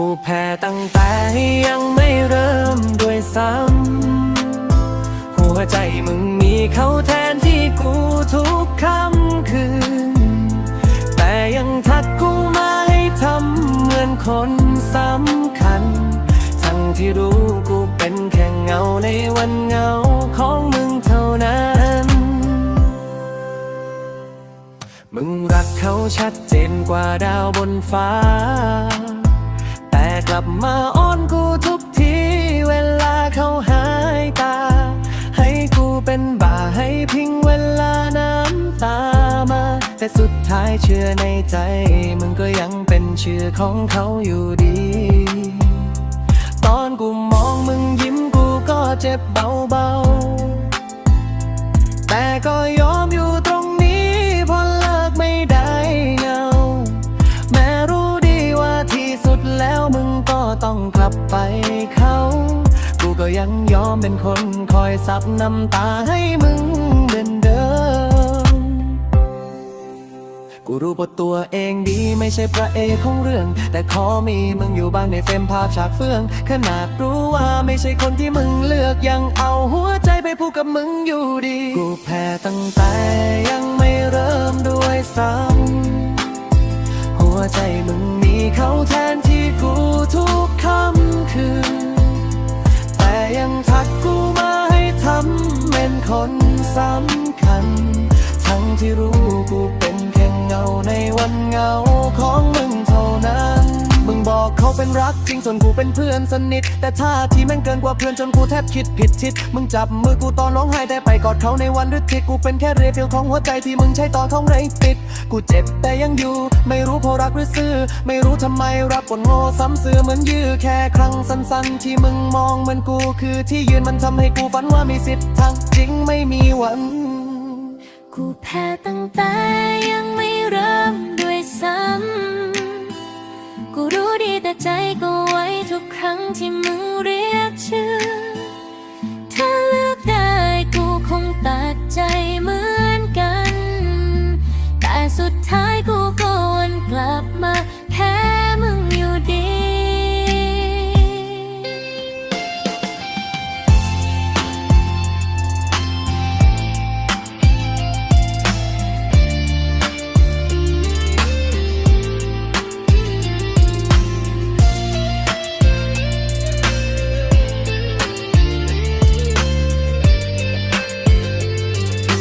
ูแพ้ตั้งแต่ยังไม่เริ่มด้วยซ้ำ หัวใจมึงมีเขาแทนที่กูทุกค่ำคืน แต่ยังทักกูมาให้ทำเหมือนคนสำคัญ ทั้งที่รู้กูเป็นแค่เงาในวันเงาของมึงเท่านั้น มึงรักเขาชัดเจนกว่าดาวบนฟ้า ลับมาอ้อนกูทุกที เวลาเขาหายตา ให้กูเป็นบ่าให้พิงเวลาน้ำตามา แต่สุดท้ายเชื่อในใจมึงก็ยังเป็นเชื่อของเขาอยู่ดี ตอนกูมองมึงยิ้มกูก็เจ็บเบาๆ แต่ก็ย ไปเขา กูก็ยังยอมเป็นคนคอยซับน้ำตาให้มึงเหมือนเดิมกูรู้บทตัวเองดีไม่ใช่พระเอกของเรื่อง แต่ขอมีมึงอยู่บ้างในเฟรมภาพฉากเฟื่อง ขนาดรู้ว่าไม่ใช่คนที่มึงเลือกยังเอาหัวใจไปผูกกับมึงอยู่ดี กูแพ้ตั้งแต่ยังไม่เริ่มด้วยซ้ำหัวใจมึงมีเขาแทนที่กูทุกืนแต่ยังทักกูมาให้ทำเป็นคนสำคัญ ทั้งที่รู้กูเป็นแค่เงาในวันเงาของ เขาเป็นรักจริงส่วนกูเป็นเพื่อนสนิท แต่ท่าทีแม่งเกินกว่าเพื่อนจนกูแทบคิดผิดทิศมึงจับมือกูตอนร้องไห้แต่ไปกอดเขาในวันฤทธิ์กูเป็นแค่เรฟิลของหัวใจที่มึงใช้ต่อท้องไรปิด กูเจ็บแต่ยังอยู่ ไม่รู้เพราะรักหรือซื่อ ไม่รู้ทำไมรับบทโง่ซ้ำซื่อเหมือนยื้อแค่ครั้งสั้นๆ ที่มึงมองเหมือนกูคือที่ยืนมันทำให้กูฝันว่ามีสิทธิ์ทางจริงไม่มีวัน กูแพ้ตั้งแต่ ที่มึงเรียกชื่อ ถ้าเลือกได้กูคงตัดใจเหมือนกัน แต่สุดท้ายกู